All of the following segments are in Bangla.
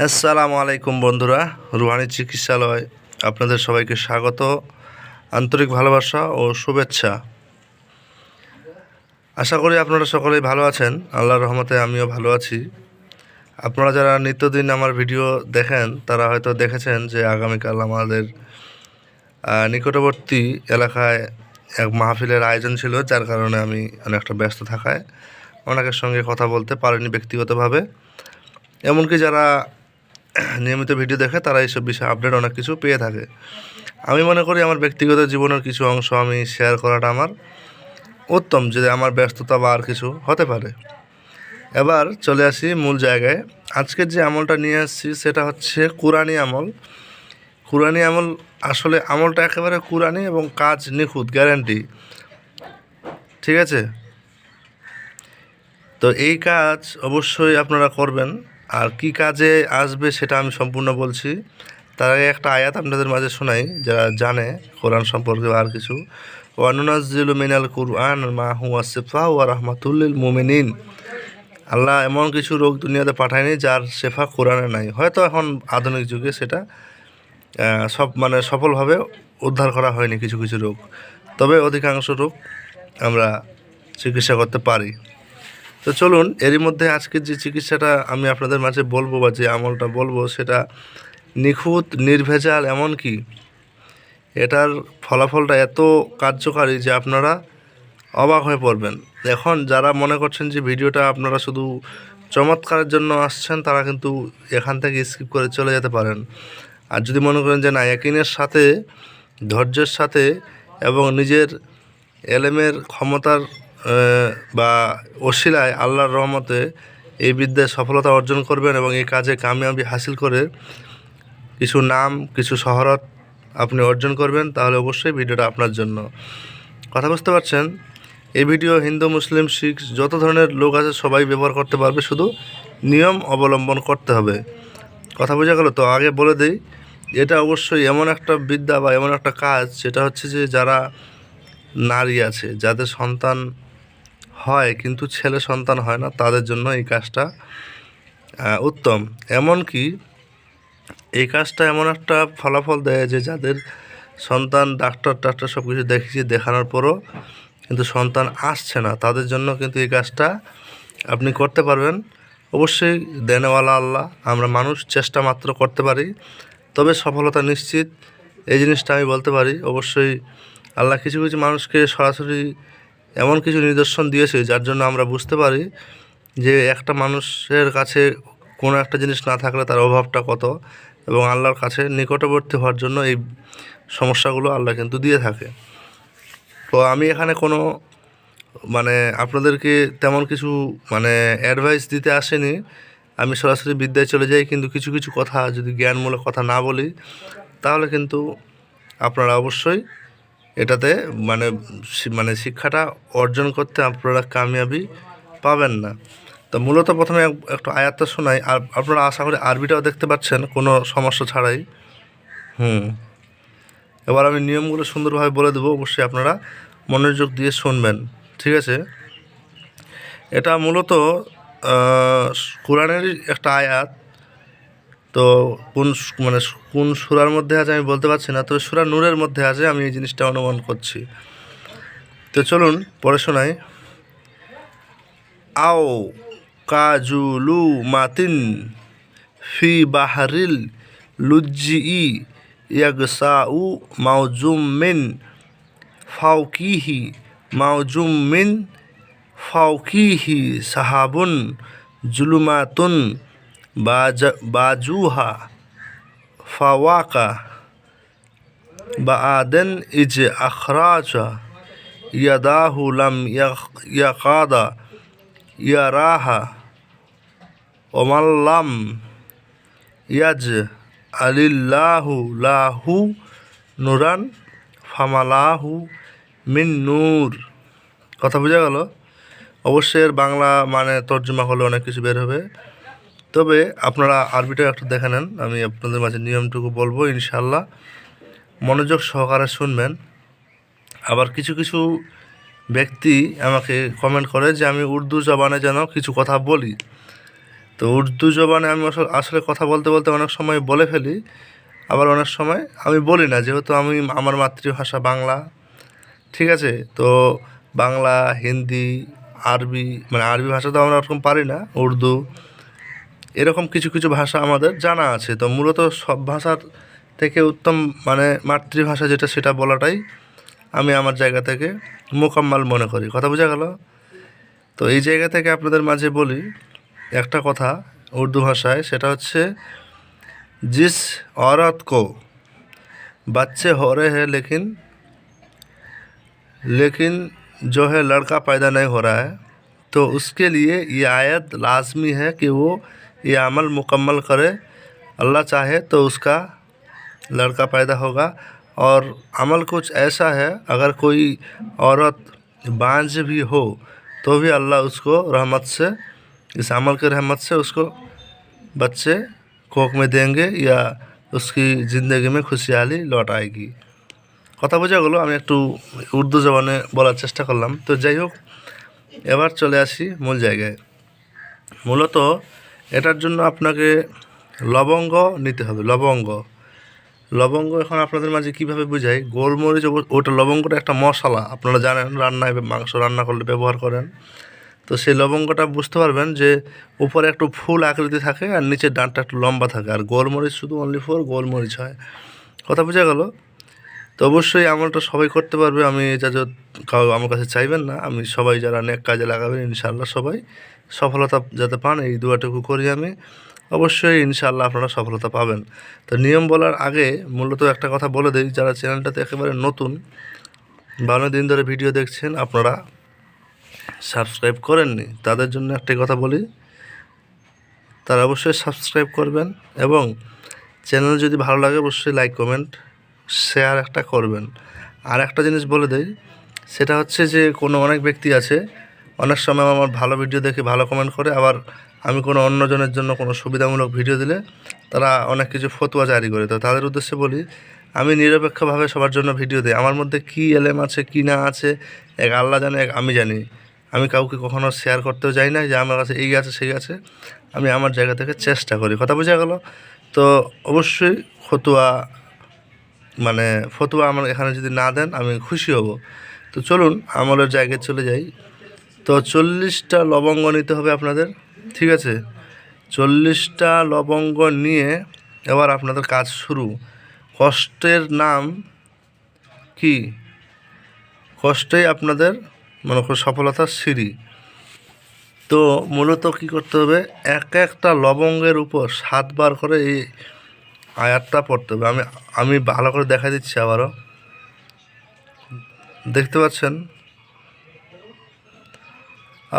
আসসালামু আলাইকুম বন্ধুরা, রুহানি চিকিৎসালয়, আপনাদের সবাইকে স্বাগত, আন্তরিক ভালোবাসা ও শুভেচ্ছা। আশা করি আপনারা সকলেই ভালো আছেন, আল্লাহর রহমতে আমিও ভালো আছি। আপনারা যারা নিত্যদিন আমার ভিডিও দেখেন, তারা হয়তো দেখেছেন যে আগামীকাল আমাদের নিকটবর্তী এলাকায় এক মাহফিলের আয়োজন ছিল, যার কারণে আমি অনেকটা ব্যস্ত থাকায় অনেকের সঙ্গে কথা বলতে পারিনি ব্যক্তিগতভাবে। এমনকি যারা নিয়মিত ভিডিও দেখে তারা এইসব বিষয়ে আপডেট অনেক কিছু পেয়ে থাকে। আমি মনে করি আমার ব্যক্তিগত জীবনের কিছু অংশ আমি শেয়ার করাটা আমার উত্তম, যদি আমার ব্যস্ততা বা আর কিছু হতে পারে। এবার চলে আসি মূল জায়গায়। আজকের যে আমলটা নিয়ে আসছি সেটা হচ্ছে কুরানি আমল। কুরানি আমল আসলে আমলটা একেবারে কুরানি এবং কাজ নিখুঁত গ্যারান্টি ঠিক আছে? তো এই কাজ অবশ্যই আপনারা করবেন। আর কি কাজে আসবে সেটা আমি সম্পূর্ণ বলছি। তার আগে একটা আয়াত আপনাদের মাঝে শোনাই, যারা জানে কোরআন সম্পর্কে আর কিছু। ওয়ানুনাজিল মিনাল কুরআন মা হুয়া সিফা ওয়া রাহমাতুল্লিল মুমিনিন। আল্লাহ এমন কিছু রোগ দুনিয়াতে পাঠায়নি যার শেফা কোরআনে নাই। হয়তো এখন আধুনিক যুগে সেটা সব মানে সফলভাবে উদ্ধার করা হয়নি কিছু কিছু রোগ। তবে অধিকাংশ রোগ আমরা চিকিৎসা করতে পারি। তো চলুন, এরই মধ্যে আজকের যে চিকিৎসাটা আমি আপনাদের মাঝে বলব বা যে আমলটা বলব, সেটা নিখুঁত, নির্ভেজাল এমনকি এটার ফলাফলটা এত কার্যকারী যে আপনারা অবাক হয়ে পড়বেন। এখন যারা মনে করছেন যে ভিডিওটা আপনারা শুধু চমৎকারের জন্য আসছেন, তারা কিন্তু এখান থেকে স্কিপ করে চলে যেতে পারেন। আর যদি মনে করেন যে না, একিনের সাথে, ধৈর্যের সাথে এবং নিজের এলেমের ক্ষমতার বা অশিলায় আল্লাহর রহমতে এই বিদ্যায় সফলতা অর্জন করবেন এবং এই কাজে কামিয়াবি হাসিল করে কিছু নাম, কিছু শহরত আপনি অর্জন করবেন, তাহলে অবশ্যই ভিডিওটা আপনার জন্য। কথা বুঝতে পারছেন? এই ভিডিও হিন্দু, মুসলিম, শিখ, যত ধরনের লোক আছে, সবাই ব্যবহার করতে পারবে, শুধু নিয়ম অবলম্বন করতে হবে। কথা বোঝা গেল? তো আগে বলে দিই, এটা অবশ্যই এমন একটা বিদ্যা বা এমন একটা কাজ যেটা হচ্ছে যে যারা নারী আছে, যাদের সন্তান হয়, কিন্তু ছেলে সন্তান হয় না, তাদের জন্য এই কাজটা উত্তম। এমনকি এই কাজটা এমন একটা ফলাফল দেয় যে যাদের সন্তান, ডাক্তার, টাক্তার সব কিছু দেখিয়ে দেখানোর পরও কিন্তু সন্তান আসছে না, তাদের জন্য কিন্তু এই কাজটা আপনি করতে পারবেন। অবশ্যই দেনেওয়ালা আল্লাহ, আমরা মানুষ, চেষ্টা মাত্র করতে পারি। তবে সফলতা নিশ্চিত, এই জিনিসটা আমি বলতে পারি, অবশ্যই আল্লাহ কিছু কিছু মানুষকে সরাসরি এমন কিছু নিদর্শন দিয়েছে যার জন্য আমরা বুঝতে পারি যে একটা মানুষের কাছে কোনো একটা জিনিস না থাকলে তার অভাবটা কত এবং আল্লাহর কাছে নিকটবর্তী হওয়ার জন্য এই সমস্যাগুলো আল্লাহ কিন্তু দিয়ে থাকে। তো আমি এখানে কোনো মানে আপনাদেরকে তেমন কিছু মানে অ্যাডভাইস দিতে আসেনি। আমি সরাসরি বিদ্যায় চলে যাই, কিন্তু কিছু কিছু কথা যদি জ্ঞানমূলক কথা না বলি, তাহলে কিন্তু আপনারা অবশ্যই এটাতে মানে মানে শিক্ষাটা অর্জন করতে আপনারা কামিয়াবি পাবেন না। তো মূলত প্রথমে এক- একটু আয়াতটা শোনাই। আর আপনারা আশা করি আরবিটাও দেখতে পাচ্ছেন, কোনো সমস্যা ছাড়াই। হুম। এবার আমি নিয়মগুলো সুন্দরভাবে বলে দেবো, অবশ্যই আপনারা মনোযোগ দিয়ে শুনবেন। ঠিক আছে? এটা মূলত কোরআনেরই একটা আয়াত। তো কোন মানে কোন সুরার মধ্যে আছে আমি বলতে পারছি না, তবে সুরা নূরের মধ্যে আছে, আমি এই জিনিসটা অনুমান করছি। তো চলুন পড়ে শোনাই। আও কাজুলু মাতিন ফি বাহারিল লুজ্জি ইয়াগসাউ মাউজুম মিন ফাউকিহি মাউজুম মিন ফাউকিহি সাহাবুন জুলুমাতুন বাজুহা ফাওয়াকা বাআদেন ইজ আখরাজা ইয়াদাহু লাম ইয়াক- ইয়াকাদা ইয়ারাহা ওমাল্লাম ইয়াজ আলিল্লাহু লাহু নুরান ফামালাহু মিন নূর কথা বোঝা গেল? অবশ্যই এর বাংলা মানে তর্জমা হলে অনেক কিছু বের হবে। তবে আপনারা আরবিটা একটু দেখে নেন, আমি আপনাদের মাঝে নিয়মটুকু বলব ইনশাল্লাহ মনোযোগ সহকারে শুনবেন। আবার কিছু কিছু ব্যক্তি আমাকে কমেন্ট করে যে, আমি উর্দু জবানে যেন কিছু কথা বলি। তো উর্দু জবানে আমি আসলে কথা বলতে বলতে অনেক সময় বলে ফেলি, আবার অনেক সময় আমি বলি না, যেহেতু আমি, আমার মাতৃভাষা বাংলা। ঠিক আছে? তো বাংলা, হিন্দি, আরবি মানে আরবি ভাষা তো আমরা ওরকম পারি না, উর্দু। এরকম কিছু কিছু ভাষা আমাদের জানা আছে তো মূলত সব ভাষার থেকে উত্তম মানে মাতৃভাষা যেটা সেটা বলাটাই আমি আমার জায়গা থেকে মোকাম্মাল মনে করি কথা বোঝা গেল তো এই জায়গা থেকে আপনাদের মাঝে বলি একটা কথা উর্দু ভাষায় সেটা হচ্ছে जिस औरत को बच्चे हो रहे हैं लेकिन लेकिन जो है लड़का पैदा नहीं हो रहा है तो उसके लिए ये आयत लाजमी है कि वो ये अमल मुकम्मल करे अल्लाह चाहे तो उसका लड़का पैदा होगा और अमल कुछ ऐसा है अगर कोई औरत बांझ भी हो तो भी अल्लाह उसको रहमत से इस अमल के रहमत से उसको बच्चे कोख में देंगे या उसकी ज़िंदगी में खुशहाली लौट आएगी কথা বোঝা গেলো আমি একটু উর্দু জবানে বলার চেষ্টা করলাম তো যাই হোক এবার চলে আসি মূল জায়গায় মূলত এটার জন্য আপনাকে লবঙ্গ নিতে হবে, লবঙ্গ। লবঙ্গ এখন আপনাদের মাঝে কীভাবে বোঝাই? গোলমরিচ ওটা লবঙ্গটা একটা মশলা, আপনারা জানেন রান্নায় মাংস রান্না করলে ব্যবহার করেন। তো সেই লবঙ্গটা বুঝতে পারবেন যে উপরে একটু ফুল আকৃতি থাকে আর নিচের ডাঁটটা একটু লম্বা থাকে, আর গোলমরিচ শুধু অনলি ফোর গোলমরিচ হয়। কথা বোঝা গেল? তো অবশ্যই আমলটা সবাই করতে পারবে, আমি যা আমার কাছে চাইবেন না, আমি সবাই যারা অনেক কাজে লাগাবেন, ইনশাআল্লাহ সবাই সফলতা যাতে পান, এই দুয়াটুকু করি আমি। অবশ্যই ইনশাআল্লাহ আপনারা সফলতা পাবেন। তো নিয়ম বলার আগে মূলত একটা কথা বলে দিই, যারা চ্যানেলটাতে একেবারে নতুন বা অনেক দিন ধরে ভিডিও দেখছেন, আপনারা সাবস্ক্রাইব করেননি, তাদের জন্য একটাই কথা বলি। তারা অবশ্যই সাবস্ক্রাইব করবেন এবং চ্যানেল যদি ভালো লাগে, অবশ্যই লাইক, কমেন্ট, শেয়ার একটা করবেন। আর একটা জিনিস বলে দেই, সেটা হচ্ছে যে কোনো অনেক ব্যক্তি আছে অনেক সময় আমার ভালো ভিডিও দেখে ভালো কমেন্ট করে, আবার আমি কোনো অন্যজনের জন্য কোনো সুবিধামূলক ভিডিও দিলে তারা অনেক কিছু ফতুয়া জারি করে। তো তাদের উদ্দেশ্যে বলি, আমি নিরপেক্ষভাবে সবার জন্য ভিডিও দিই। আমার মধ্যে কী এলেম আছে, কী না আছে, এক আল্লাহ জানে, এক আমি জানি। আমি কাউকে কখনো শেয়ার করতেও যাই না, যে আমার কাছে এই আছে, সেই আছে। আমি আমার জায়গা থেকে চেষ্টা করি। কথা বোঝা গেল? তো অবশ্যই ফতুয়া মানে ফতুয়া আমার এখানে যদি না দেন, আমি খুশি হব। তো চলুন আমলের জায়গায় চলে যাই। তো চল্লিশটা লবঙ্গ নিতে হবে আপনাদের, ঠিক আছে? চল্লিশটা লবঙ্গ নিয়ে এবার আপনাদের কাজ শুরু। কষ্টের নাম কি? কষ্টেই আপনাদের মনে করো সফলতার সিঁড়ি। তো মূলত কী করতে হবে? এক একটা লবঙ্গের উপর সাতবার করে এই আয়াতটা পড়তে হবে। আমি আমি ভালো করে দেখা দিচ্ছি আবারও। দেখতে পাচ্ছেন?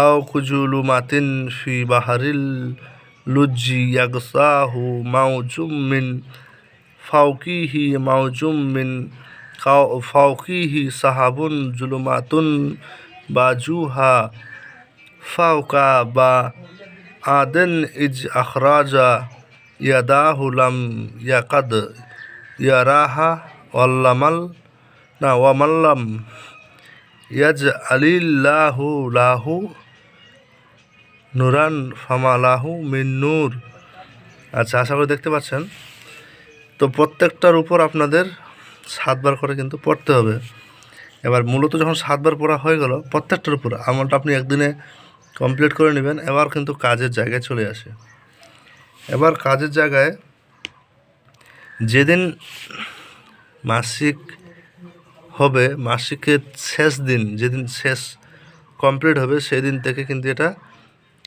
আও কুজুলু মাতিন ফি বাহারিল লুজি ইয়াগসাহু মাউজুম মিন ফাউকিহি মাউজুম মিন ফাউকিহি সাহাবুন জুলুমাতুন বাজুহা ফাউকা বা আদেন ইজ আখরাজা ইয়াদাহু লাম ইয়াকাদ ইয়ারাহা ওয়াল্লামাল, না, ওয়ামাল্লাম। ইয়াজ আলিল্লাহু লাহু নুরান ফামালাহু মিন নূর। আচ্ছা আশা করি দেখতে পাচ্ছেন। তো প্রত্যেকটার উপর আপনাদের সাতবার করে কিন্তু পড়তে হবে। এবার মূলত যখন সাতবার পড়া হয়ে গেল, প্রত্যেকটার উপর আমলটা আপনি একদিনে কমপ্লিট করে নেবেন, এবার কিন্তু কাজের জায়গায় চলে আসে। এবার কাজের জায়গায় যেদিন মাসিক হবে, মাসিকের শেষ দিন, যেদিন শেষ কমপ্লিট হবে, সেদিন থেকে কিন্তু এটা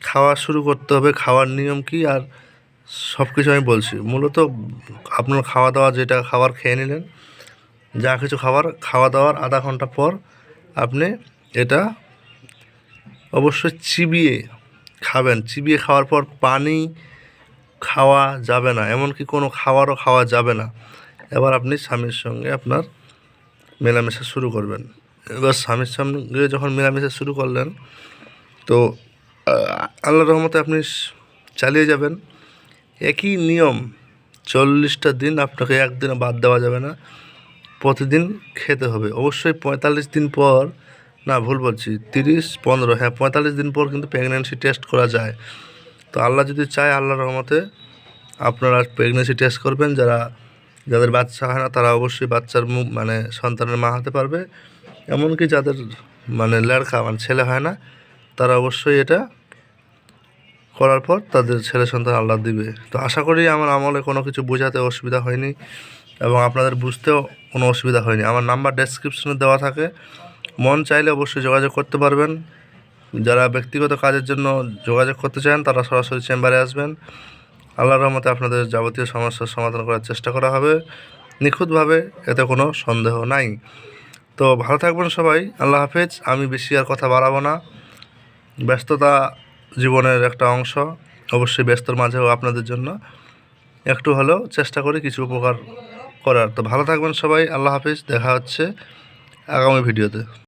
খাওয়া শুরু করতে হবে, খাওয়ার নিয়ম কি? আর সব কিছু আমি বলছি। মূলত আপনার খাওয়া দাওয়া যেটা খাবার খেয়ে নিলেন, যা কিছু খাবার খাওয়া দাওয়ার আধা ঘণ্টা পর আপনি এটা অবশ্যই চিবিয়ে খাবেন। চিবিয়ে খাওয়ার পর পানি খাওয়া যাবে না, এমনকি কোনো খাবারও খাওয়া যাবে না। এবার আপনি স্বামীর সঙ্গে আপনার মেলামেশা শুরু করবেন। এবার স্বামীর সঙ্গে যখন মেলামেশা শুরু করলেন, তো আল্লাহ রহমতে আপনি চালিয়ে যাবেন। একই নিয়ম, চল্লিশটা দিন আপনাকে একদিনও বাদ দেওয়া যাবে না। প্রতিদিন খেতে হবে। অবশ্যই পঁয়তাল্লিশ দিন পর, না, ভুল বলছি, তিরিশ, পনেরো হ্যাঁ পঁয়তাল্লিশ দিন পর কিন্তু প্রেগনেন্সি টেস্ট করা যায়। তো আল্লাহ যদি চায়, আল্লাহর রহমতে আপনারা প্রেগনেন্সি টেস্ট করবেন। যারা, যাদের বাচ্চা হয় না, তারা অবশ্যই বাচ্চার মানে সন্তানের মা হতে পারবে। এমনকি যাদের মানে লড়কা মানে ছেলে হয় না তারা অবশ্যই এটা করার পর তাদের ছেলে সন্তান আল্লাহ দিবে। তো আশা করি আমার আমলে কোনো কিছু বোঝাতে অসুবিধা হয়নি এবং আপনাদের বুঝতেও কোনো অসুবিধা হয়নি। আমার নাম্বার ডেসক্রিপশনে দেওয়া থাকে। মন চাইলে অবশ্যই যোগাযোগ করতে পারবেন। যারা ব্যক্তিগত কাজের জন্য যোগাযোগ করতে চান, তারা সরাসরি চেম্বারে আসবেন। আল্লাহর রহমতে আপনাদের যাবতীয় সমস্যার সমাধান করার চেষ্টা করা হবে। নিখুঁতভাবে এতে কোনো সন্দেহ নাই। তো ভালো থাকবেন সবাই। আল্লাহ হাফেজ। আমি বেশি আর কথা বাড়াবো না। ব্যস্ততা জীবনের একটা অংশ, অবশ্যই ব্যস্তর মাঝেও আপনাদের জন্য। একটু হলেও চেষ্টা করি কিছু উপকার করার। তো ভালো থাকবেন সবাই, আল্লাহ হাফিজ, দেখা হচ্ছে আগামী ভিডিওতে।